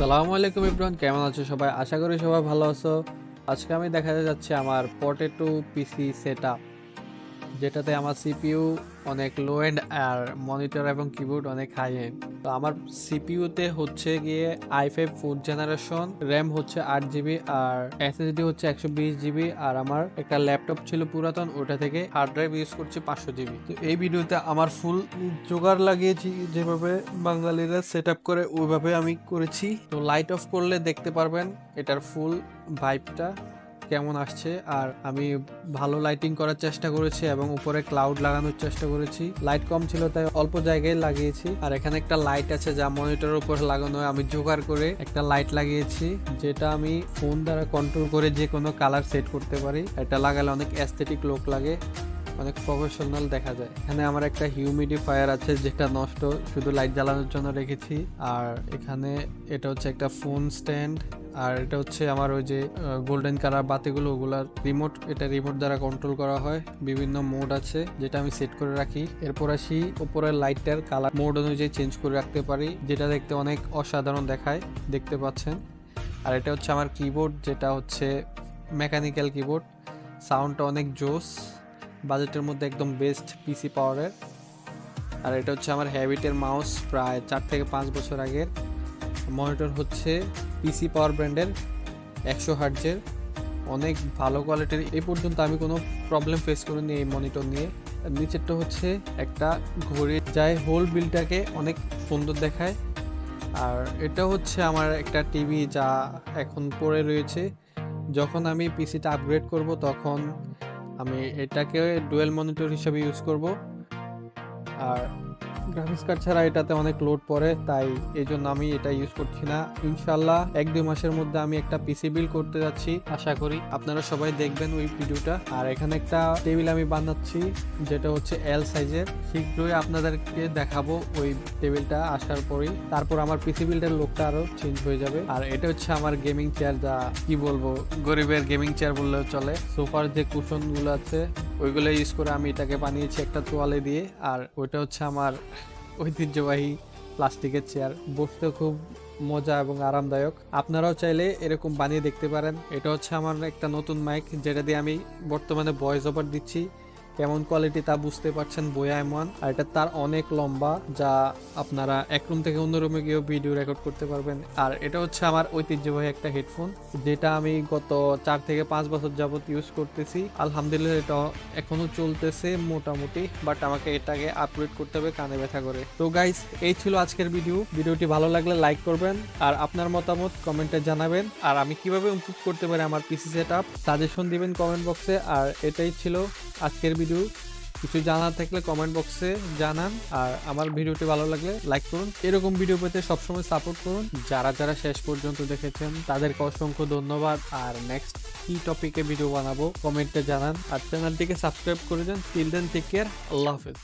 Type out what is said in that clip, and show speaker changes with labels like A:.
A: আসসালামু আলাইকুম ইব্রান কেমন আছো সবাই? আশা করি সবাই ভালো আছো। আজকে আমি দেখাতে যাচ্ছি আমার পটেটো পিসি সেট যেটাতে আমার সিপিইউ অনেক লো এন্ড আর মনিটর এবং কিবোর্ড অনেক হাই এন্ড তো আমার সিপিইউতে হচ্ছে গিয়ে i five fourth generation RAM হচ্ছে আট জিবি আর এসএসডি হচ্ছে একশো বিশ জিবি আর আমার একটা ল্যাপটপ ছিল পুরাতন, ওটা থেকে হার্ড ড্রাইভ ইউজ করছি পাঁচশো জিবি তো এই ভিডিওতে আমার ফুল জোগাড় লাগিয়েছি যেভাবে বাঙালিরা সেট আপ করে, ওইভাবে আমি করেছি। তো লাইট অফ করলে দেখতে পারবেন, এটার ফুল ভাইবটা কেমন আসছে, আর আমি ভালো লাইটিং করার চেষ্টা করেছি এবং উপরে ক্লাউড লাগানোর চেষ্টা করেছি। লাইট কম ছিল, তাই অল্প জায়গায় লাগিয়েছি। আর এখানে একটা লাইট আছে, যা মনিটরের উপর লাগানো হয়। আমি জোগাড় করে একটা লাইট লাগিয়েছি, যেটা আমি ফোন দ্বারা কন্ট্রোল করে যে কোনো কালার সেট করতে পারি। এটা লাগালে অনেক অ্যাস্থেটিক লোক লাগে। অনেক প্রফেশনাল দেখা যায়। এখানে আমার একটা হিউমিডিফায়ার আছে যেটা নষ্ট, শুধু লাইট জ্বালানোর জন্য রেখেছি। আর এখানে এটা হচ্ছে একটা ফোন স্ট্যান্ড আর এটা হচ্ছে আমার ওই যে গোল্ডেন কালার বাতিগুলো ওগুলার রিমোট এটা রিমোট দ্বারা কন্ট্রোল করা হয়। বিভিন্ন মোড আছে, যেটা আমি সেট করে রাখি। এরপর আসি উপরের লাইটটার কালার মোড অনুযায়ী চেঞ্জ করে রাখতে পারি, যেটা দেখতে অনেক অসাধারণ দেখায়, দেখতে পাচ্ছেন। আর এটা হচ্ছে আমার কিবোর্ড যেটা হচ্ছে মেকানিক্যাল কিবোর্ড সাউন্ডটা অনেক জোস। বাজেটের মধ্যে একদম বেস্ট পিসি পাওয়ারের। আর এটা হচ্ছে আমার হ্যাবিটের মাউস, প্রায় চার থেকে পাঁচ বছর আগের। মনিটর হচ্ছে পিসি পাওয়ার ব্র্যান্ডের একশো হার্জের অনেক ভালো কোয়ালিটির, এই পর্যন্ত আমি কোনো প্রবলেম ফেস করিনি এই মনিটর নিয়ে। নিচেরটা হচ্ছে একটা ঘড়ি যায় হোল বিলটাকে অনেক সুন্দর দেখায়। আর এটা হচ্ছে আমার একটা টিভি যা এখন পড়ে রয়েছে। যখন আমি পিসিটা আপগ্রেড করব তখন আমি এটাকে ডুয়েল মনিটর হিসেবে ইউজ করব। আর গ্রাফিক্স কার্ড ছাড়া এটাতে অনেক লোড পড়ে তাই এই জন্য আমি এটা ইউজ করছি না। ইনশাল্লাহ এক দুই মাসের মধ্যে আমি একটা পিসি বিল করতে যাচ্ছি। আশা করি। আপনারা সবাই দেখবেন ওই ভিডিওটা। আর এখানে একটা টেবিল আমি বানাচ্ছি যেটা হচ্ছে এল সাইজের শীঘ্রই আপনাদেরকে দেখাবো ওই টেবিলটা আসার পরেই। তারপর আমার পিসি বিল্ডের লোকটা আরও চেঞ্জ হয়ে যাবে। আর এটা হচ্ছে আমার গেমিং চেয়ার যা কি বলব গরিবের গেমিং চেয়ার বললেও চলে। সোফার যে কুশনগুলো আছে ওইগুলো ইউজ করে আমি এটাকে বানিয়েছি একটা তোয়ালে দিয়ে। আর ওইটা হচ্ছে আমার ঐতিহ্যবাহী প্লাস্টিকের চেয়ার বসতে খুব মজা এবং আরামদায়ক। আপনারাও চাইলে এরকম বানিয়ে দেখতে পারেন। এটা হচ্ছে আমার একটা নতুন মাইক যেটা দিয়ে আমি বর্তমানে ভয়েস ওভার দিচ্ছি। কেমন কোয়ালিটি তা বুঝতে পারছেন বয়া এমন। আর এটা তার অনেক লম্বা, যা আপনারা এক রুম থেকে অন্য রুমে গিয়েও ভিডিও রেকর্ড করতে পারবেন। আর এটা হচ্ছে আমার ঐতিহ্যবাহী একটা হেডফোন যেটা আমি গত চার থেকে পাঁচ বছর যাবত ইউজ করতেছি। আলহামদুলিল্লাহ এটা এখনও চলতেছে মোটামুটি বাট আমাকে এটাকে আপগ্রেড করতে হবে কানে ব্যথা করে। তো গাইস এই ছিল আজকের ভিডিও ভিডিওটি ভালো লাগলে লাইক করবেন, আর আপনার মতামত কমেন্টে জানাবেন। আর আমি কীভাবে ইমপ্রুভ করতে পারি আমার পিসি সেট আপ সাজেশন দিবেন কমেন্ট বক্সে আর এটাই ছিল আজকের ভিডিও। কিছু জানার থাকলে কমেন্ট বক্সে জানান। আর আমার ভিডিওটি ভালো লাগলে লাইক করুন। এরকম ভিডিও পেতে সবসময় সাপোর্ট করুন। যারা যারা শেষ পর্যন্ত দেখেছেন, তাদেরকে অসংখ্য ধন্যবাদ। আর নেক্সট কি টপিকে ভিডিও বানাবো কমেন্টে জানান। আর চ্যানেলটিকে সাবস্ক্রাইব করে দেন। টিল দেন টেক কেয়ার আল্লাহ হাফেজ।